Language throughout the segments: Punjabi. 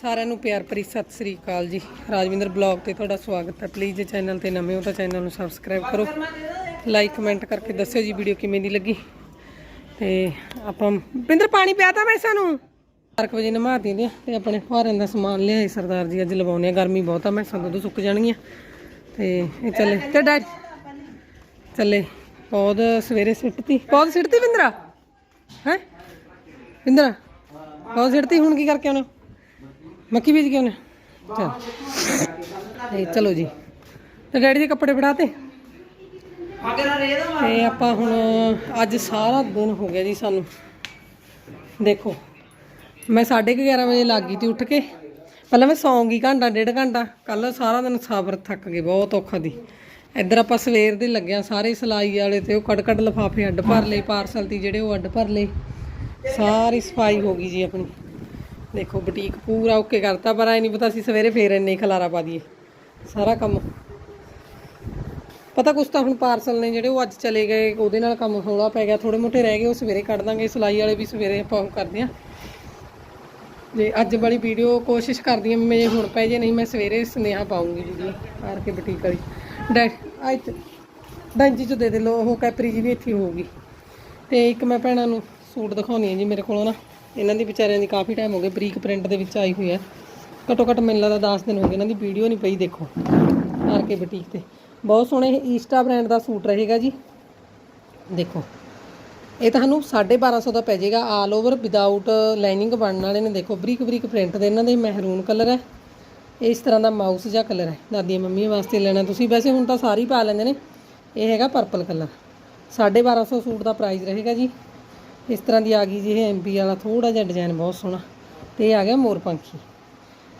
ਸਾਰਿਆਂ ਨੂੰ ਪਿਆਰ ਭਰੀ ਸਤਿ ਸ੍ਰੀ ਅਕਾਲ ਜੀ। ਰਾਜਵਿੰਦਰ ਬਲੌਗ ਤੇ ਤੁਹਾਡਾ ਸਵਾਗਤ ਹੈ। ਪਲੀਜ਼ ਜੇ ਚੈਨਲ ਤੇ ਨਵੇਂ ਹੋ ਤਾਂ ਚੈਨਲ ਨੂੰ ਸਬਸਕ੍ਰਾਈਬ ਕਰੋ। ਲਾਈਕ ਕਮੈਂਟ ਕਰਕੇ ਦੱਸਿਓ ਜੀ ਵੀਡੀਓ ਕਿਵੇਂ ਦੀ ਲੱਗੀ। ਤੇ ਆਪਾਂ ਪਿੰਦਰ ਪਾਣੀ ਪਿਆਤਾ ਮੈਂ ਸਾਨੂੰ। 4 ਵਜੇ ਨਮਾ ਦਿੰਦੇ ਤੇ ਆਪਣੇ ਫੁਹਾਰਿਆਂ ਦਾ ਸਮਾਨ ਲਿਆਏ ਸਰਦਾਰ ਜੀ, ਅੱਜ ਲਵਾਉਣੇ ਆ। ਗਰਮੀ ਬਹੁਤ ਆ, ਮੈਂ ਸੰਦ ਤੋਂ ਸੁੱਕ ਜਾਣਗੀਆਂ। ਤੇ ਇਹ ਚੱਲੇ, ਤੇ ਡੈਡ ਚੱਲੇ। ਪੌਦ ਸਵੇਰੇ ਸਿੱਟਤੀ। ਪੌਦ ਸਿੱਟਤੀ ਬਿੰਦਰਾ? ਹੈ? ਬਿੰਦਰਾ ਪੌਦ ਸਿੱਟਤੀ, ਹੁਣ ਕੀ ਕਰਕੇ ਆਉਣਾ? ਮੱਕੀ ਬੀਜ ਕੇ ਆਉਣਾ ਤੇ ਚਲੋ ਜੀ। ਤੇ ਡੈਡੀ ਦੇ ਕੱਪੜੇ ਫੜਾਤੇ? ਤੇ ਆਪਾਂ ਹੁਣ ਅੱਜ ਸਾਰਾ ਦਿਨ ਹੋ ਗਿਆ ਜੀ ਸਾਨੂੰ। ਦੇਖੋ, ਮੈਂ 11:30 ਵਜੇ ਲੱਗ ਗਈ ਤੀ ਉੱਠ ਕੇ। ਪਹਿਲਾਂ ਮੈਂ ਸੌਂਗੀ ਘੰਟਾ, ਡੇਢ ਘੰਟਾ। ਕੱਲ ਸਾਰਾ ਦਿਨ ਸਾਬਰ ਥੱਕ ਗਏ, ਬਹੁਤ ਔਖਾ ਦੀ ਇੱਧਰ ਆਪਾਂ ਸਵੇਰ ਦੇ ਲੱਗਿਆ ਸਾਰੇ ਸਲਾਈ ਵਾਲੇ ਤੇ ਉਹ ਕੱਢ ਕੱਢ ਲਫਾਫੇ ਅੱਡ ਭਰ ਲਏ, ਪਾਰਸਲ ਦੀ ਜਿਹੜੇ ਉਹ ਅੱਡ ਭਰ ਲਏ। ਸਾਰੀ ਸਫ਼ਾਈ ਹੋ ਗਈ ਜੀ ਆਪਣੀ। ਦੇਖੋ ਬੁਟੀਕ ਪੂਰਾ ਓਕੇ ਕਰਤਾ, ਪਰ ਐ ਨਹੀਂ ਪਤਾ ਸੀ ਸਵੇਰੇ ਫੇਰ ਇੰਨੇ ਖਲਾਰਾ ਪਾ ਦਈਏ। ਸਾਰਾ ਕੰਮ। ਪਤਾ ਕੁਛ ਤਾਂ ਹੁਣ ਪਾਰਸਲ ਨੇ ਜਿਹੜੇ ਉਹ ਅੱਜ ਚਲੇ ਗਏ, ਉਹਦੇ ਨਾਲ ਕੰਮ ਹੌਲਾ ਪੈ ਗਿਆ। ਥੋੜੇ ਮੋਟੇ ਰਹਿ ਗਏ, ਉਹ ਸਵੇਰੇ ਕੱਢ ਦਾਂਗੇ। ਸਿਲਾਈ ਵਾਲੇ ਵੀ ਸਵੇਰੇ ਆਪਾਂ ਕਰਦੇ ਆ ਜੇ ਅੱਜ ਵਾਲੀ ਵੀਡੀਓ ਕੋਸ਼ਿਸ਼ ਕਰਦੀ ਹਾਂ ਮੈਂ ਹੁਣ ਪੈ ਜੇ, ਨਹੀਂ ਮੈਂ ਸਵੇਰੇ ਸੁਨੇਹਾ ਪਾਉਂਗੀ ਜੀ ਆਰ ਕੇ ਬੁਟੀਕ ਵਾਲੀ। ਡੈ ਆ ਇੱਥੇ ਡੈਂਜੀ ਚ ਦੇ ਦੇ ਲੋ ਉਹ ਕੈਪਰੀ ਜੀ ਵੀ ਇੱਥੇ ਹੋਊਗੀ। ਤੇ ਇੱਕ ਮੈਂ ਭੈਣਾਂ ਨੂੰ ਸੂਟ ਦਿਖਾਉਣੀ ਹੈ ਜੀ ਮੇਰੇ ਕੋਲੋਂ ਨਾ। ਇਹਨਾਂ ਦੀ ਵਿਚਾਰਿਆਂ ਦੀ ਕਾਫੀ ਟਾਈਮ ਹੋ ਗਿਆ ਬਰੀਕ ਪ੍ਰਿੰਟ ਦੇ ਵਿੱਚ ਆਈ ਹੋਈ ਹੈ। ਘੱਟੋ ਘੱਟ ਮੈਨੂੰ ਲੱਗਦਾ 10 ਦਿਨ ਹੋ ਗਏ, ਇਹਨਾਂ ਦੀ ਵੀਡੀਓ ਨਹੀਂ ਪਈ, ਦੇਖੋ। ਆਰ ਕੇ ਬੁਟੀਕ ਤੇ। ਬਹੁਤ ਸੋਹਣੇ ਇਹ ਈਸਟਾ ਬ੍ਰਾਂਡ ਦਾ ਸੂਟ ਰਹੇਗਾ ਜੀ। ਦੇਖੋ। ਇਹ ਤੁਹਾਨੂੰ 1250 ਦਾ ਪੈ ਜਾਏਗਾ। ਆਲ ਓਵਰ ਵਿਦਆਊਟ ਲਾਈਨਿੰਗ ਬਣਨ ਵਾਲੇ ਨੇ, ਦੇਖੋ ਬਰੀਕ ਬਰੀਕ ਪ੍ਰਿੰਟ ਦੇ। ਇਹਨਾਂ ਦੇ ਮਹਿਰੂਨ ਕਲਰ ਹੈ। ਇਹ ਇਸ ਤਰ੍ਹਾਂ ਦਾ ਮਾਊਸ ਜਿਹਾ ਕਲਰ ਹੈ। ਦਾਦੀਆਂ ਮੰਮੀਆਂ ਵਾਸਤੇ ਲੈਣਾ। ਤੁਸੀਂ ਵੈਸੇ ਹੁਣ ਤਾਂ ਸਾਰੇ ਹੀ ਪਾ ਲੈਂਦੇ ਨੇ। ਇਹ ਹੈਗਾ ਪਰਪਲ ਕਲਰ 1250 ਸੂਟ ਦਾ ਪ੍ਰਾਈਸ ਰਹੇਗਾ ਜੀ। ਇਸ ਤਰ੍ਹਾਂ ਦੀ ਆ ਗਈ ਜੀ ਇਹ ਐਮਪੀ ਵਾਲਾ ਥੋੜਾ ਜਿਹਾ ਡਿਜ਼ਾਈਨ ਬਹੁਤ ਸੋਹਣਾ। ਤੇ ਇਹ ਆ ਗਿਆ ਮੋਰ ਪੰਖੀ।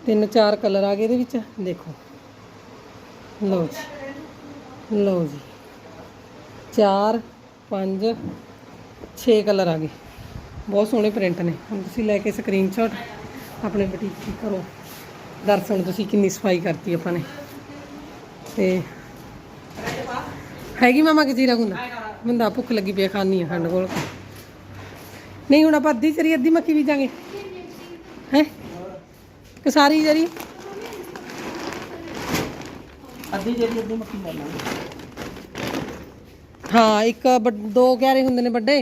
ਤਿੰਨ ਚਾਰ ਕਲਰ ਆ ਗਏ ਇਹਦੇ ਵਿੱਚ ਦੇਖੋ। ਲਓ ਜੀ ਲਓ ਜੀ। 4 5 6 ਕਲਰ ਆ ਗਏ। ਬਹੁਤ ਸੋਹਣੇ ਪ੍ਰਿੰਟ ਨੇ। ਹੁਣ ਤੁਸੀਂ ਲੈ ਕੇ ਸਕਰੀਨਸ਼ਾਟ ਆਪਣੇ ਬੁਟੀਕ ਦੀ ਕਰੋ। ਦਰਸ਼ਨ ਤੁਸੀਂ ਕਿੰਨੀ ਸਫ਼ਾਈ ਕਰਤੀ ਆਪਾਂ ਨੇ। ਤੇ ਹੈਗੀ ਮਾਮਾ ਕਿ ਜੀਰਾ ਗੁੰਦਾ ਬੰਦਾ ਭੁੱਖ ਲੱਗੀ ਪਿਆ ਆ, ਖਾਣੀ ਆ ਖੰਡ ਕੋਲ ਨਹੀਂ ਹੁਣ ਆਪਾਂ ਅੱਧੀ ਚਰੀ ਅੱਧੀ ਮੱਕੀ ਬੀਜਾਂਗੇ। ਹੈ? ਕਿ ਸਾਰੀ ਜਰੀ ਅੱਧੀ ਜਿਹੜੀ ਅੱਧੀ ਮੱਕੀ ਲੈ ਲਾਂਗੇ। ਹਾਂ ਇੱਕ ਵੱਡ- ਦੋ ਕਿਆਰੇ ਹੁੰਦੇ ਨੇ ਵੱਡੇ।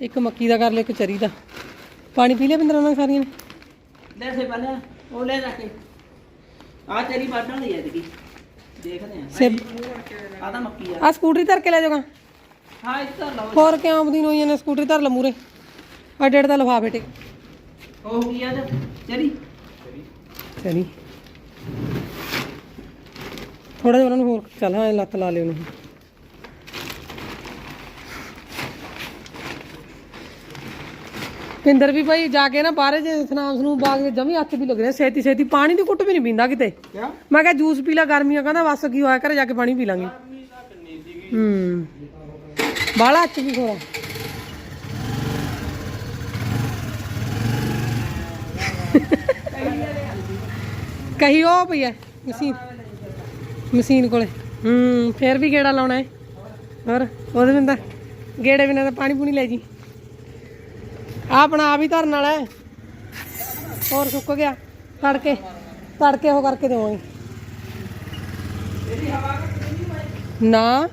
ਇੱਕ ਮੱਕੀ ਦਾ ਕਰ ਲਿਓ ਇੱਕ ਚਰੀ ਦਾ। ਪਾਣੀ ਪੀ ਲਿਆ ਬਿੰਦਰਾਂ ਨਾਲ ਸਾਰੀਆਂ? ਨੇ ਲੈ ਸੇ ਪਹਿਲੇ ਉਹ ਲੈ ਜਾ ਕੇ। ਆ ਤੇਰੀ ਵਾਢਣ ਲਈ ਐਤਕੀ ਦੇਖਦੇ ਆ ਸੇਬ ਆ ਤਾਂ ਮੱਕੀ ਆ। ਆ ਸਕੂਟਰੀ ਧਰ ਕੇ ਲੈ ਜਾਗਾ ਹਾਂ ਇਸ ਤਾਂ ਲਓ। ਹੋਰ ਕਿਉਂ ਆਉਂਦੀ ਹੋਈਆਂ ਨੇ ਸਕੂਟਰੀ ਧਰ ਲ ਮੂਰੇ? ਆ ਡੇਢ ਦਾ ਲਫਾਫੇ ਟੇ ਉਹ ਕੀ ਆ ਤੇ ਤੇਰੀ ਚਲੀ ਥੋੜਾ ਜਿਹਾ ਉਹਨਾਂ ਨੂੰ ਹੋਰ ਚੱਲ ਹਾਂ ਲੱਤ ਲਾ ਲਿਓ ਉਹਨੂੰ। ਪਿੰਦਰ ਵੀ ਭਾਈ ਜਾ ਕੇ ਨਾ ਬਾਹਰ ਜੇ ਸਨਾਮ ਨੂੰ ਬਾਗ ਵਿੱਚ ਜਮੀ ਹੱਥ ਵੀ ਲੱਗ ਰਿਹਾ ਛੇਤੀ ਛੇਤੀ ਪਾਣੀ ਦੀ ਘੁੱਟ ਵੀ ਨਹੀਂ ਪੀਂਦਾ ਕਿਤੇ। ਕਿਆ? ਮੈਂ ਕਿਹਾ ਜੂਸ ਪੀ ਲਾ ਗਰਮੀਆਂ ਕਹਿੰਦਾ ਬਸ ਕੀ ਹੋਇਆ ਘਰੇ ਜਾ ਕੇ ਪਾਣੀ ਪੀ ਲਾਂਗੇ। ਹੂੰ। ਬਾਲਾ ਅੱਛੀ ਵੀ ਥੋੜਾ ਕਹੀ ਉਹ ਪਈ ਹੈ, ਮਸ਼ੀਨ। ਮਸ਼ੀਨ ਕੋਲੇ। ਹੂੰ, ਫੇਰ ਵੀ ਗੇੜਾ ਲਾਉਣਾ ਹੈ। ਹੋਰ ਉਹਦੇ ਬਿੰਦਾ ਗੇੜੇ ਬਿਨਾਂ ਤਾਂ ਪਾਣੀ ਪੂਣੀ ਲੈ ਜੀ। ਆਹ ਆਪਣਾ ਆ ਵੀ ਧਰਨ ਵਾਲਾ ਹੈ। ਹੋਰ ਸੁੱਕ ਗਿਆ। ਤੜਕੇ ਤੜਕੇ ਉਹ ਕਰਕੇ ਦੇਵਾਂਗੇ। ਨਾ।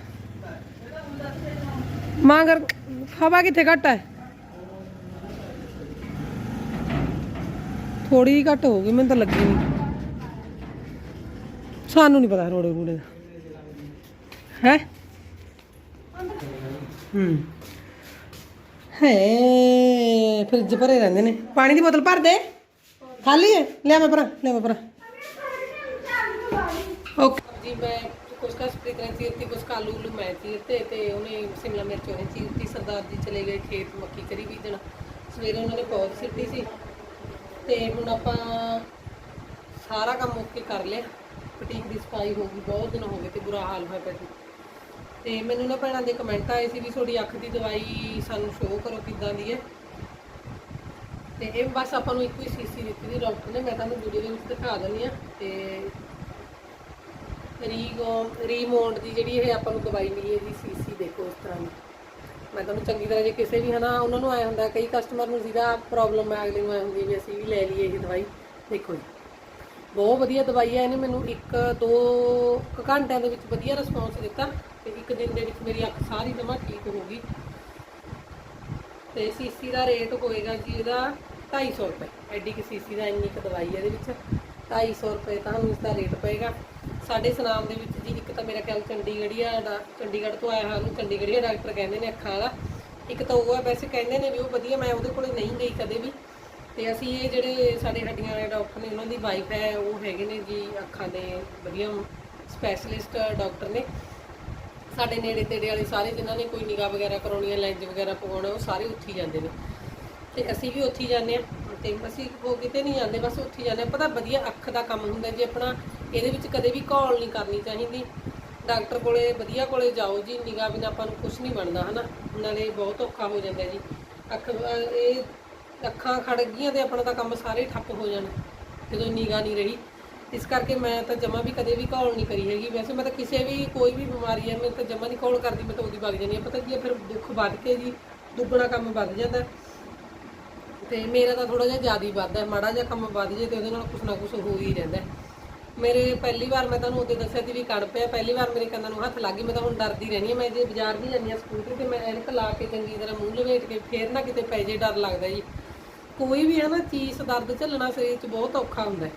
ਮਾਂਗਰ ਹਵਾ ਕਿੱਥੇ ਘੱਟ ਹੈ? ਥੋੜੀ ਜਿਹੀ ਘੱਟ ਹੋ ਗਈ ਮੈਨੂੰ ਤਾਂ ਲੱਗੀ ਨਹੀਂ ਸਾਨੂੰ ਨਹੀਂ ਪਤਾ ਰੋੜੇ ਰੂੜੇ ਦਾ। ਹੈ? ਹੂੰ। ਹੈ, ਫ੍ਰਿਜ ਭਰੇ ਰਹਿੰਦੇ ਨੇ। ਪਾਣੀ ਦੀ ਬੋਤਲ ਭਰ ਦੇ। ਖਾਲੀ ਹੈ? ਲੈ ਮੈਂ ਭਰਾ, ਲੈ ਮੈਂ ਭਰਾ। ਓਕੇ। ਜੀ, ਮੈਂ ਕੁਛ ਕਾ ਸਪ੍ਰਿੰਗ ਕਰਾਂ ਚੀਰਤੀ ਕੁਛ ਕਾ ਆਲੂ ਉਲੂ ਮੈਂ ਚੀਰਤੇ ਤੇ ਉਹਨੇ ਸਿਮਲਾ ਮਿਰਚ ਉਹਨੇ ਚੀਰਤੀ, ਸਰਦਾਰ ਜੀ ਚਲੇ ਗਏ ਖੇਤ ਮੱਕੀ ਕਰੀ ਬੀਜਣ। ਸਵੇਰੇ ਉਹਨਾਂ ਨੇ ਪੌਦ ਸਿੱਟੀ ਸੀ। ਤੇ ਹੁਣ ਆਪਾਂ ਸਾਰਾ ਕੰਮ ਓਕੇ ਕਰ ਲਿਆ। ਬੁਟੀਕ ਦੀ ਸਫ਼ਾਈ ਹੋ ਗਈ, ਬਹੁਤ ਦਿਨ ਹੋ ਗਏ ਤੇ ਬੁਰਾ ਹਾਲ ਹੋਇਆ ਪਿਆ ਸੀ। ਤੇ ਮੈਨੂੰ ਨਾ ਭੈਣਾਂ ਦੇ ਕਮੈਂਟ ਆਏ ਸੀ ਵੀ ਤੁਹਾਡੀ ਅੱਖ ਦੀ ਦਵਾਈ ਸਾਨੂੰ ਸ਼ੋਅ ਕਰੋ ਕਿੱਦਾਂ ਦੀ ਹੈ। ਤੇ ਇਹ ਬਸ ਆਪਾਂ ਨੂੰ ਇੱਕੋ ਹੀ ਸੀਸੀ ਦਿੱਤੀ ਦੀ ਡਾਕਟਰ ਨੇ, ਮੈਂ ਤੁਹਾਨੂੰ ਵੀਡੀਓ ਦੇ ਵਿੱਚ ਦਿਖਾ ਦਿੰਦੀ ਆ ਤੇ ਰੀਗੋ ਰੀਮੋਂਡ ਦੀ ਜਿਹੜੀ ਇਹ ਆਪਾਂ ਨੂੰ ਦਵਾਈ ਮਿਲੀ ਹੈ ਜੀ ਸੀਸੀ ਦੇਖੋ ਉਸ ਤਰ੍ਹਾਂ ਦੀ। ਮੈਂ ਤੁਹਾਨੂੰ ਚੰਗੀ ਤਰ੍ਹਾਂ ਜੇ ਕਿਸੇ ਵੀ ਹਨਾ, ਉਹਨਾਂ ਨੂੰ ਆਇਆ ਹੁੰਦਾ, ਕਈ ਕਸਟਮਰ ਨੂੰ ਜਿਹਦਾ ਪ੍ਰੋਬਲਮ ਹੈ ਅਗਲੇ ਨੂੰ ਆਇਆ ਹੁੰਦੀ ਵੀ ਅਸੀਂ ਵੀ ਲੈ ਲਈਏ ਇਹ ਦਵਾਈ। ਦੇਖੋ ਜੀ, ਬਹੁਤ ਵਧੀਆ ਦਵਾਈ ਹੈ ਇਹਨੇ ਮੈਨੂੰ ਇੱਕ, ਦੋ ਕੁ ਘੰਟਿਆਂ ਦੇ ਵਿੱਚ ਵਧੀਆ ਰਿਸਪੌਂਸ ਦਿੱਤਾ ਤੇ ਇੱਕ ਦਿਨ ਦੇ ਵਿੱਚ ਮੇਰੀ ਅੱਖ ਸਾਰੀ ਜਮਾ ਠੀਕ ਹੋ ਗਈ। ਤੇ ਸੀਸੀ ਦਾ ਰੇਟ ਹੋਏਗਾ ਜੀ ਇਹਦਾ 250 ਰੁਪਏ। ਐਡੀ ਕਿ ਸੀਸੀ ਦਾ ਇੰਨੀ ਕੁ ਦਵਾਈ ਹੈ ਇਹਦੇ ਵਿੱਚ। 250 ਰੁਪਏ ਤੁਹਾਨੂੰ ਇਸ ਦਾ ਰੇਟ ਪਏਗਾ। ਸਾਡੇ ਸਨਾਮ ਦੇ ਵਿੱਚ ਜੀ, ਇੱਕ ਤਾਂ ਮੇਰਾ ਖਿਆਲ ਚੰਡੀਗੜ੍ਹੀਆ ਦਾ ਚੰਡੀਗੜ੍ਹ ਤੋਂ ਆਇਆ ਹੋਇਆ ਉਹਨੂੰ ਚੰਡੀਗੜ੍ਹੀਆ ਡਾਕਟਰ ਕਹਿੰਦੇ ਨੇ ਅੱਖਾਂ ਵਾਲਾ। ਇੱਕ ਤਾਂ ਉਹ ਹੈ ਵੈਸੇ ਕਹਿੰਦੇ ਨੇ ਵੀ ਉਹ ਵਧੀਆ, ਮੈਂ ਉਹਦੇ ਕੋਲੇ ਨਹੀਂ ਗਈ ਕਦੇ ਵੀ। ਤੇ ਅਸੀਂ ਇਹ ਜਿਹੜੇ ਸਾਡੇ ਹੱਡੀਆਂ ਵਾਲੇ ਡਾਕਟਰ ਨੇ, ਉਹਨਾਂ ਦੀ ਵਾਈਫ ਹੈ, ਉਹ ਹੈਗੇ ਨੇ ਜੀ, ਅੱਖਾਂ ਦੇ ਵਧੀਆ ਸਪੈਸ਼ਲਿਸਟ ਡਾਕਟਰ ਨੇ। ਸਾਡੇ ਨੇੜੇ ਤੇੜੇ ਵਾਲੇ ਸਾਰੇ ਜਿਨ੍ਹਾਂ ਨੇ ਕੋਈ ਨਿਗਾਹ ਵਗੈਰਾ ਕਰਾਉਣੀ ਹੈ ਲੈਂਜ ਵਗੈਰਾ ਪਵਾਉਣਾ, ਉਹ ਸਾਰੇ ਉੱਥੇ ਹੀ ਜਾਂਦੇ ਨੇ। ਤੇ ਅਸੀਂ ਵੀ ਉੱਥੇ ਹੀ ਜਾਂਦੇ ਆ ਤੇ ਅਸੀਂ ਉਹ ਕਿਤੇ ਨਹੀਂ ਜਾਂਦੇ, ਬਸ ਉੱਥੇ ਹੀ ਜਾਂਦੇ ਆ ਪਤਾ ਵਧੀਆ ਅੱਖ ਦਾ ਕੰਮ ਹੁੰਦਾ, ਜੇ ਆਪਣਾ ਇਹਦੇ ਵਿੱਚ ਕਦੇ ਵੀ ਘੋਲ ਨਹੀਂ ਕਰਨੀ ਚਾਹੀਦੀ। ਡਾਕਟਰ ਕੋਲੇ, ਵਧੀਆ ਕੋਲੇ ਜਾਓ ਜੀ, ਨਿਗਾਹ ਬਿਨਾਂ ਆਪਾਂ ਨੂੰ ਕੁਝ ਨਹੀਂ ਬਣਦਾ, ਹਨਾ? ਨਾਲੇ ਬਹੁਤ ਔਖਾ ਹੋ ਜਾਂਦਾ ਜੀ। ਅੱਖ ਇਹ ਅੱਖਾਂ ਖੜ ਗਈਆਂ ਤੇ ਆਪਣਾ ਤਾਂ ਕੰਮ ਸਾਰੇ ਠੱਪ ਹੋ ਜਾਣ, ਜਦੋਂ ਨਿਗਾਹ ਨਹੀਂ ਰਹੀ। ਇਸ ਕਰਕੇ ਮੈਂ ਤਾਂ ਜਮਾ ਵੀ ਕਦੇ ਵੀ ਘੋਲ ਨਹੀਂ ਕਰੀ ਹੈਗੀ। ਵੈਸੇ ਮੈਂ ਤਾਂ ਕਿਸੇ ਵੀ, ਕੋਈ ਵੀ ਬਿਮਾਰੀ ਹੈ, ਮੈਂ ਤਾਂ ਜਮਾ ਨਹੀਂ ਘੋਲ ਕਰਦੀ, ਮੈਂ ਤਾਂ ਉਹਦੀ ਵਗ ਜਾਂਦੀ ਹਾਂ। ਪਤਾ ਕੀ ਹੈ, ਫਿਰ ਦੁੱਖ ਵੱਧ ਕੇ ਜੀ, ਦੁੱਗਣਾ ਕੰਮ ਵੱਧ ਜਾਂਦਾ। ਤੇ ਮੇਰਾ ਤਾਂ ਥੋੜਾ ਜਿਹਾ ਜ਼ਿਆਦਾ ਹੀ ਵੱਧਦਾ ਮਾੜਾ ਜਿਹਾ ਕੰਮ ਵੱਧ ਜੇ ਤੇ ਉਹਦੇ ਨਾਲ ਕੁਛ ਨਾ ਕੁਛ ਹੋ ਹੀ ਰਹਿੰਦਾ ਮੇਰੇ ਪਹਿਲੀ ਵਾਰ ਮੈਂ ਤੁਹਾਨੂੰ ਉਹਦੇ ਦੱਸਿਆ ਸੀ ਵੀ ਕੜ ਪਿਆ, ਪਹਿਲੀ ਵਾਰ ਮੇਰੇ ਕੰਨਾਂ ਨੂੰ ਹੱਥ ਲੱਗ ਗਈ, ਮੈਂ ਤਾਂ ਹੁਣ ਡਰਦੀ ਰਹਿੰਦੀ ਹਾਂ ਮੈਂ ਜੇ ਬਾਜ਼ਾਰ ਵੀ ਜਾਂਦੀ ਹਾਂ ਸਕੂਟਰ ਤੇ ਮੈਂ ਐਨਕ ਲਾ ਕੇ ਚੰਗੀ ਤਰ੍ਹਾਂ ਮੂੰਹ ਲਵੇਟ ਕੇ ਫੇਰ ਨਾ ਕਿਤੇ ਪੈ ਜੇ ਡਰ ਲੱਗਦਾ ਜੀ। ਕੋਈ ਵੀ ਹੈ ਨਾ ਚੀਜ਼ ਦਰਦ ਝੱਲਣਾ ਸਰੀਰ 'ਚ ਬਹੁਤ ਔਖਾ ਹੁੰਦਾ ਹੈ।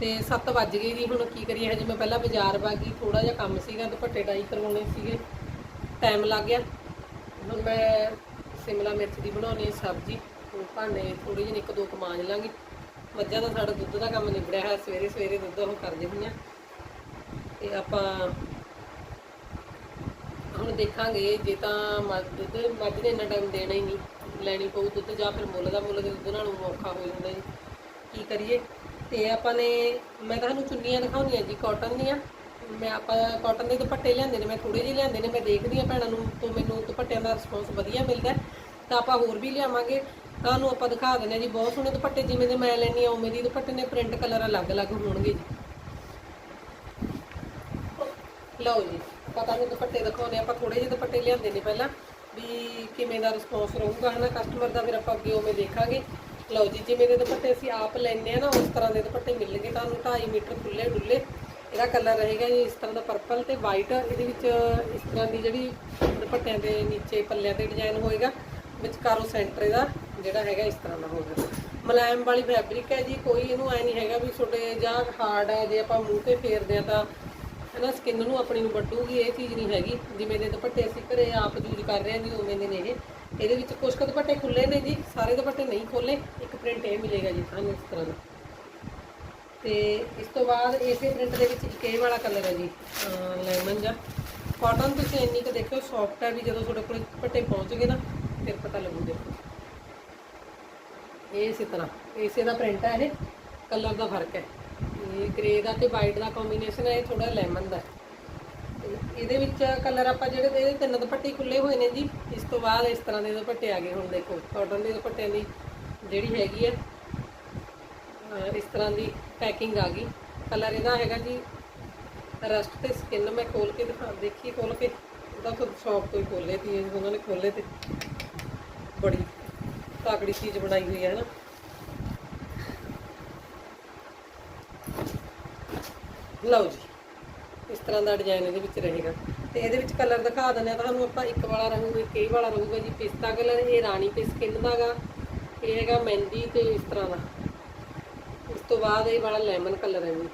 ਤੇ 7 ਵੱਜ ਗਏ ਜੀ, ਹੁਣ ਕੀ ਕਰੀਏ, ਹਜੇ ਮੈਂ ਪਹਿਲਾਂ ਬਾਜ਼ਾਰ ਵਾਗੀ ਥੋੜਾ ਜਿਹਾ ਕੰਮ ਸੀਗਾ, ਦੁਪੱਟੇ ਡਾਈ ਕਰਵਾਉਣੇ ਸੀਗੇ ਟਾਈਮ ਲੱਗ ਗਿਆ। ਹੁਣ ਮੈਂ ਸਿਮਲਾ ਮਿਰਚ ਦੀ ਬਣਾਉਣੀ ਹੈ ਸਬਜ਼ੀ ਭਾਂਡੇ ਥੋੜੇ ਜਿਹੀ ਇੱਕ ਦੋ ਕੁ ਮਾਂਜ ਲਾਂਗੀ। ਮੱਝਾਂ ਦਾ ਸਾਡਾ ਦੁੱਧ ਦਾ ਕੰਮ ਨਿਬੜਿਆ ਹੈ ਸਵੇਰੇ ਸਵੇਰੇ ਦੁੱਧ ਉਹ ਕਰਦੇ ਹੁੰਦੇ ਆ। ਤੇ ਆਪਾਂ ਹੁਣ ਦੇਖਾਂਗੇ, ਜੇ ਤਾਂ ਮੱਝ ਦੁੱਧ ਮੱਝ ਨੇ ਇੰਨਾ ਟਾਈਮ ਦੇਣਾ ਹੀ ਨਹੀਂ, ਲੈਣੀ ਪਊ ਦੁੱਧ ਜਾਂ ਫਿਰ ਮੁੱਲ ਦਾ ਮੁੱਲ ਦੇ ਦੁੱਧ ਨਾਲ ਔਖਾ ਹੋ ਜਾਂਦਾ ਜੀ। ਕੀ ਕਰੀਏ? ਤੇ ਆਪਾਂ ਨੇ, ਮੈਂ ਤੁਹਾਨੂੰ ਚੁੰਨੀਆਂ ਦਿਖਾਉਣੀਆਂ ਜੀ ਕਾਟਨ ਦੀਆਂ। ਮੈਂ ਆਪਾਂ ਕਾਟਨ ਦੇ ਦੁਪੱਟੇ ਲਿਆਂਦੇ ਨੇ, ਮੈਂ ਥੋੜੇ ਜਿਹੇ ਲਿਆਂਦੇ ਨੇ, ਮੈਂ ਦੇਖਦੀ ਆ ਭੈਣਾਂ ਨੂੰ, ਤੋਂ ਮੈਨੂੰ ਦੁਪੱਟਿਆਂ ਦਾ ਰਿਸਪੌਂਸ ਵਧੀਆ ਮਿਲਦਾ। ਤਾਂ ਆਪਾਂ ਹੋਰ ਵੀ ਲਿਆਵਾਂਗੇ। ਤੁਹਾਨੂੰ ਆਪਾਂ ਦਿਖਾ ਦਿੰਦੇ ਹਾਂ ਜੀ, ਬਹੁਤ ਸੋਹਣੇ ਦੁਪੱਟੇ ਜਿਵੇਂ ਦੇ ਮੈਂ ਲੈਣੀ ਆ ਉਵੇਂ ਦੀ ਦੁਪੱਟੇ ਨੇ ਪ੍ਰਿੰਟ ਕਲਰ ਅਲੱਗ-ਅਲੱਗ ਹੋਣਗੇ ਜੀ। ਲਓ ਜੀ ਪਤਾ ਨਹੀਂ ਦੁਪੱਟੇ ਦਿਖਾਉਣੇ ਆਪਾਂ ਥੋੜੇ ਜਿਹੇ ਦੁਪੱਟੇ ਲਿਆਂਦੇ ਨੇ ਪਹਿਲਾਂ, ਵੀ ਕਿਵੇਂ ਦਾ ਰਿਸਪੌਂਸ ਰਹੂਗਾ, ਹਨਾ ਕਸਟਮਰ ਦਾ ਫਿਰ ਆਪਾਂ ਅੱਗੇ ਉਵੇਂ ਦੇਖਾਂਗੇ। ਲਓ ਜੀ, ਜਿਵੇਂ ਦੇ ਦੁਪੱਟੇ ਅਸੀਂ ਆਪ ਲੈਨੇ ਆ ਨਾ, ਉਸ ਤਰ੍ਹਾਂ ਦੇ ਦੁਪੱਟੇ ਮਿਲਣਗੇ ਤੁਹਾਨੂੰ 2.5 ਮੀਟਰ ਖੁੱਲੇ ਡੁੱਲੇ ਇਹਦਾ ਕਲਰ ਰਹੇਗਾ ਜੀ ਇਸ ਤਰ੍ਹਾਂ ਦਾ ਪਰਪਲ ਤੇ ਵਾਈਟ ਇਹਦੇ ਵਿੱਚ ਇਸ ਤਰ੍ਹਾਂ ਦੀ ਜਿਹੜੀ ਦੁਪੱਟਿਆਂ ਦੇ ਨੀਚੇ ਪੱਲਿਆਂ ਤੇ ਡਿਜ਼ਾਈਨ ਹੋਏਗਾ, ਵਿਚਕਾਰੋਂ ਸੈਂਟਰ ਇਹਦਾ। ਜਿਹੜਾ ਹੈਗਾ ਇਸ ਤਰ੍ਹਾਂ ਦਾ ਹੋਏਗਾ ਮੁਲਾਇਮ ਵਾਲੀ ਫੈਬਰਿਕ ਹੈ ਜੀ, ਕੋਈ ਇਹਨੂੰ ਐ ਨਹੀਂ ਹੈਗਾ ਵੀ ਤੁਹਾਡੇ ਜਾਂ ਹਾਰਡ ਹੈ, ਜੇ ਆਪਾਂ ਮੂੰਹ ਤੇ ਫੇਰਦੇ ਆ ਤਾਂ ਹਨਾ ਸਕਿਨ ਨੂੰ ਆਪਣੀ ਨੂੰ ਵੱਡੂਗੀ ਇਹ ਚੀਜ਼ ਨਹੀਂ ਹੈਗੀ। ਜਿਵੇਂ ਦੇ ਦੁਪੱਟੇ ਅਸੀਂ ਘਰੇ ਆਪ ਯੂਜ਼ ਕਰ ਰਹੇ ਹਾਂ ਜੀ, ਉਵੇਂ ਦੇ ਨੇ ਇਹ। ਇਹਦੇ ਵਿੱਚ ਕੁਝ ਕੁ ਦੁਪੱਟੇ ਖੁੱਲੇ ਨੇ ਜੀ, ਸਾਰੇ ਦੁਪੱਟੇ ਨਹੀਂ ਖੋਲੇ ਇੱਕ ਪ੍ਰਿੰਟ ਇਹ ਮਿਲੇਗਾ ਜੀ ਤੁਹਾਨੂੰ ਇਸ ਤਰ੍ਹਾਂ ਦਾ। ਤੇ ਇਸ ਤੋਂ ਬਾਅਦ ਇਸੇ ਪ੍ਰਿੰਟ ਦੇ ਵਿੱਚ ਇੱਕ ਇਹ ਵਾਲਾ ਕਲਰ ਹੈ ਜੀ ਲੈਮਨ ਜਾਂ ਕਾਟਨ ਤੁਸੀਂ ਇੰਨੀ ਕੁ ਦੇਖਿਓ ਸੌਫਟ ਹੈ ਵੀ ਜਦੋਂ ਤੁਹਾਡੇ ਕੋਲ ਦੁਪੱਟੇ ਪਹੁੰਚ ਗਏ ਨਾ, ਫਿਰ ਪਤਾ ਲੱਗੂ ਦੇਖੋ। ਇਹ ਇਸੇ ਤਰ੍ਹਾਂ, ਇਸੇ ਦਾ ਪ੍ਰਿੰਟ ਹੈ ਇਹ ਕਲਰ ਦਾ ਫ਼ਰਕ ਹੈ। ਇਹ ਗ੍ਰੇ ਦਾ ਤੇ ਵਾਈਟ ਦਾ ਕੰਬੀਨੇਸ਼ਨ ਹੈ, ਇਹ ਥੋੜਾ ਲੈਮਨ ਦਾ ਇਹਦੇ ਵਿੱਚ ਕਲਰ ਆਪਾਂ ਜਿਹੜੇ ਇਹਦੇ ਤਿੰਨ ਦੁਪੱਟੇ ਖੁੱਲੇ ਹੋਏ ਨੇ ਜੀ। ਇਸ ਤੋਂ ਬਾਅਦ ਇਸ ਤਰ੍ਹਾਂ ਦੇ ਦੁਪੱਟੇ ਆ ਗਏ ਹੁਣ ਦੇਖੋ ਕਾਟਨ ਦੇ ਦੁਪੱਟਿਆਂ ਦੀ ਜਿਹੜੀ ਹੈਗੀ ਹੈ ਇਸ ਤਰ੍ਹਾਂ ਦੀ ਪੈਕਿੰਗ ਆ ਗਈ। ਕਲਰ ਇਹਦਾ ਹੈਗਾ ਜੀ ਰਸਟ ਤੇ ਸਕਿਨ ਮੈਂ ਖੋਲ ਕੇ ਦਿਖਾ, ਦੇਖੀ ਖੋਲ ਕੇ। ਉਹਦਾ ਖੁਦ ਸ਼ੌਪ ਤੋਂ ਹੀ ਖੋਲੇ ਤੀ ਉਹਨਾਂ ਨੇ ਖੋਲੇ ਤੇ। ਬੜੀ ਤਾਕੜੀ ਚੀਜ਼ ਬਣਾਈ ਹੋਈ ਹੈ ਨਾ। ਲਓ ਜੀ, ਇਸ ਤਰ੍ਹਾਂ ਦਾ ਡਿਜ਼ਾਈਨ ਇਹਦੇ ਵਿੱਚ ਰਹੇਗਾ। ਤੇ ਇਹਦੇ ਵਿੱਚ ਕਲਰ ਦਿਖਾ ਦਿੰਦੇ ਆ ਤੁਹਾਨੂੰ ਆਪਾਂ ਇੱਕ ਵਾਲਾ ਰਹੂਗਾ, ਇੱਕ ਇਹ ਵਾਲਾ ਰਹੂਗਾ ਜੀ, ਪਿਸਤਾ ਕਲਰ ਇਹ ਰਾਣੀ ਤੇ ਸਕਿਨ ਦਾਗਾ ਇਹ ਹੈਗਾ ਮਹਿੰਦੀ ਤੇ ਇਸ ਤਰ੍ਹਾਂ ਦਾ। ਉਸ ਤੋਂ ਬਾਅਦ ਇਹ ਵਾਲਾ ਲੈਮਨ ਕਲਰ ਹੈ ਜੀ।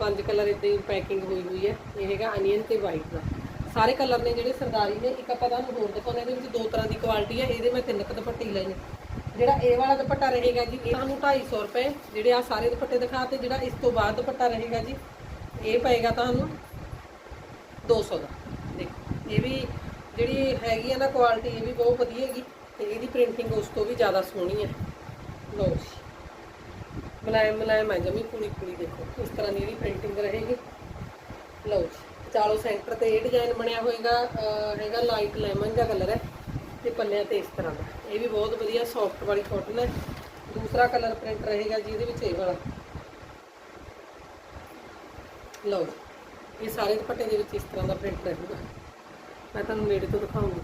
ਪੰਜ ਕਲਰ ਇਦਾਂ ਹੀ ਪੈਕਿੰਗ ਹੋਈ ਹੋਈ ਹੈ, ਇਹ ਹੈਗਾ ਅਨੀਅਨ ਤੇ ਵਾਈਟ ਦਾ। ਸਾਰੇ ਕਲਰ ਨੇ ਜਿਹੜੇ ਸਰਦਾਰੀ ਨੇ, ਇੱਕ ਆਪਾਂ ਤੁਹਾਨੂੰ ਹੋਰ ਦਿਖਾਉਂਦੇ ਇਹਦੇ ਵਿੱਚ ਦੋ ਤਰ੍ਹਾਂ ਦੀ ਕੁਆਲਿਟੀ ਹੈ ਇਹਦੇ ਮੈਂ ਤਿੰਨ ਕੁ ਦੁਪੱਟੇ ਲਏ ਨੇ ਜਿਹੜਾ ਇਹ ਵਾਲਾ ਦੁਪੱਟਾ ਰਹੇਗਾ ਜੀ, ਇਹ ਤੁਹਾਨੂੰ 250 ਰੁਪਏ, ਜਿਹੜੇ ਆ ਸਾਰੇ ਦੁਪੱਟੇ ਦਿਖਾਤੇ ਜਿਹੜਾ ਇਸ ਤੋਂ ਬਾਅਦ ਦੁਪੱਟਾ ਰਹੇਗਾ ਜੀ, ਇਹ ਪਏਗਾ ਤੁਹਾਨੂੰ 200 ਦਾ। ਦੇਖੋ, ਇਹ ਵੀ ਜਿਹੜੀ ਹੈਗੀ ਆ ਨਾ ਕੁਆਲਿਟੀ ਇਹ ਵੀ ਬਹੁਤ ਵਧੀਆ ਹੈਗੀ, ਤੇ ਇਹਦੀ ਪ੍ਰਿੰਟਿੰਗ ਉਸ ਤੋਂ ਵੀ ਜ਼ਿਆਦਾ ਸੋਹਣੀ ਹੈ ਲਓ ਜੀ। ਮੁਲਾਇਮ ਮੁਲਾਇਮ ਹੈ ਜਮੀ ਪੂਰੀ ਪੂਰੀ ਦੇਖੋ, ਇਸ ਤਰ੍ਹਾਂ ਦੀ ਇਹਦੀ ਪ੍ਰਿੰਟਿੰਗ ਰਹੇਗੀ। ਲਓ ਜੀ। ਚਾਲੋ ਸੈਂਟਰ ਤੇ ਇਹ ਡਿਜ਼ਾਈਨ ਬਣਿਆ ਹੋਏਗਾ ਹੈਗਾ ਲਾਈਟ ਲੈਮਨ ਜਿਹਾ ਕਲਰ ਹੈ ਤੇ ਪੱਲਿਆਂ ਤੇ ਇਸ ਤਰ੍ਹਾਂ ਦਾ। ਇਹ ਵੀ ਬਹੁਤ ਵਧੀਆ ਸੌਫਟ ਵਾਲੀ ਕਾਟਨ ਹੈ। ਦੂਸਰਾ ਕਲਰ ਪ੍ਰਿੰਟ ਰਹੇਗਾ ਜੀ ਇਹਦੇ ਵਿੱਚ ਇਹ ਵਾਲਾ। ਲਓ ਜੀ, ਇਹ ਸਾਰੇ ਦੁਪੱਟੇ ਦੇ ਵਿੱਚ ਇਸ ਤਰ੍ਹਾਂ ਦਾ ਪ੍ਰਿੰਟ ਰਹੇਗਾ। ਮੈਂ ਤੁਹਾਨੂੰ ਨੇੜੇ ਤੋਂ ਦਿਖਾਉਂਗੀ।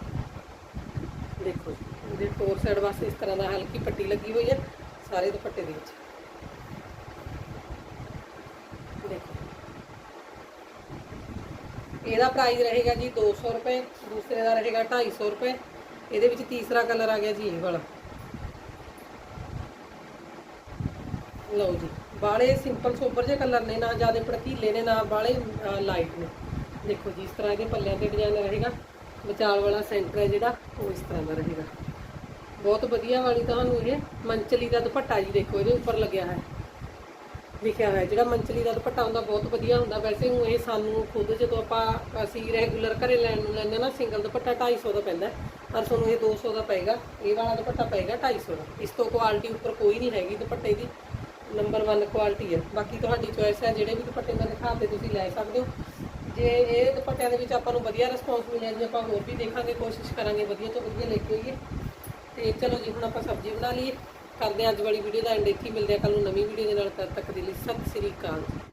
ਦੇਖੋ ਜੀ, ਇਹਦੇ ਫੋਰ ਸਾਈਡ ਵਾਸਤੇ ਇਸ ਤਰ੍ਹਾਂ ਦਾ ਹਲਕੀ ਪੱਟੀ ਲੱਗੀ ਹੋਈ ਹੈ ਸਾਰੇ ਦੁਪੱਟੇ ਦੇ ਵਿੱਚ। ਇਹਦਾ ਪ੍ਰਾਈਸ ਰਹੇਗਾ ਜੀ 200 ਰੁਪਏ, ਦੂਸਰੇ ਦਾ ਰਹੇਗਾ 250 ਰੁਪਏ। ਇਹਦੇ ਵਿੱਚ ਤੀਸਰਾ ਕਲਰ ਆ ਗਿਆ ਜੀ ਇਹ ਵਾਲਾ। ਲਓ ਜੀ ਬਾਲੇ ਸਿੰਪਲ ਸੋਬਰ ਜਿਹੇ ਕਲਰ ਨੇ, ਨਾ ਜ਼ਿਆਦਾ ਭੜਕੀਲੇ ਨੇ, ਨਾ ਬਾਲੇ ਲਾਈਟ ਨੇ। ਦੇਖੋ ਜੀ, ਇਸ ਤਰ੍ਹਾਂ ਇਹਦੇ ਪੱਲਿਆਂ ਤੇ ਡਿਜ਼ਾਈਨ ਰਹੇਗਾ। ਵਿਚਾਲ ਵਾਲਾ ਸੈਂਟਰ ਹੈ ਜਿਹੜਾ, ਉਹ ਇਸ ਤਰ੍ਹਾਂ ਦਾ ਰਹੇਗਾ। ਬਹੁਤ ਵਧੀਆ ਵਾਲੀ ਤੁਹਾਨੂੰ ਇਹ ਮੰਚਲੀ ਦਾ ਦੁਪੱਟਾ ਜੀ ਦੇਖੋ, ਇਹਦੇ ਉੱਪਰ ਲੱਗਿਆ ਹੈ ਲਿਖਿਆ ਹੋਇਆ ਜਿਹੜਾ ਮੰਚਲੀ ਦਾ ਦੁਪੱਟਾ ਹੁੰਦਾ ਬਹੁਤ ਵਧੀਆ ਹੁੰਦਾ। ਵੈਸੇ ਹੁਣ ਇਹ ਸਾਨੂੰ ਖੁਦ ਜਦੋਂ ਆਪਾਂ, ਅਸੀਂ ਰੈਗੂਲਰ ਘਰੇ ਲੈਣ ਨੂੰ ਲੈਂਦੇ ਹਾਂ ਨਾ ਸਿੰਗਲ ਦੁਪੱਟਾ 250 ਦਾ ਪੈਂਦਾ ਪਰ ਤੁਹਾਨੂੰ ਇਹ 200 ਦਾ ਪਏਗਾ, ਇਹ ਵਾਲਾ ਦੁਪੱਟਾ ਪਏਗਾ 250 ਦਾ। ਇਸ ਤੋਂ ਕੁਆਲਿਟੀ ਉੱਪਰ ਕੋਈ ਨਹੀਂ ਹੈਗੀ ਦੁਪੱਟੇ ਦੀ। ਨੰਬਰ 1 ਕੁਆਲਿਟੀ ਹੈ। ਬਾਕੀ ਤੁਹਾਡੀ ਚੋਇਸ ਹੈ, ਜਿਹੜੇ ਵੀ ਦੁਪੱਟੇ ਮੈਂ ਦਿਖਾਤੇ ਤੁਸੀਂ ਲੈ ਸਕਦੇ ਹੋ। ਜੇ ਇਹ ਦੁਪੱਟਿਆਂ ਦੇ ਵਿੱਚ ਆਪਾਂ ਨੂੰ ਵਧੀਆ ਰਿਸਪੌਂਸ ਮਿਲਿਆ, ਜੀ ਆਪਾਂ ਹੋਰ ਵੀ ਦੇਖਾਂਗੇ, ਕੋਸ਼ਿਸ਼ ਕਰਾਂਗੇ ਵਧੀਆ ਤੋਂ ਵਧੀਆ ਲੈ ਕੇ ਆਈਏ। ਤੇ ਚਲੋ ਜੀ, ਹੁਣ ਆਪਾਂ ਸਬਜ਼ੀ ਬਣਾ ਲਈਏ। ਕਰਦੇ ਹਾਂ ਅੱਜ ਵਾਲੀ ਵੀਡੀਓ ਦਾ ਐਂਡ ਇੱਥੇ ਮਿਲਦੇ ਆ ਕੱਲ ਨੂੰ ਨਵੀਂ ਵੀਡੀਓ ਦੇ ਨਾਲ, ਤਦ ਤੱਕ ਦੇ ਲਈ ਸਤਿ ਸ੍ਰੀ ਅਕਾਲ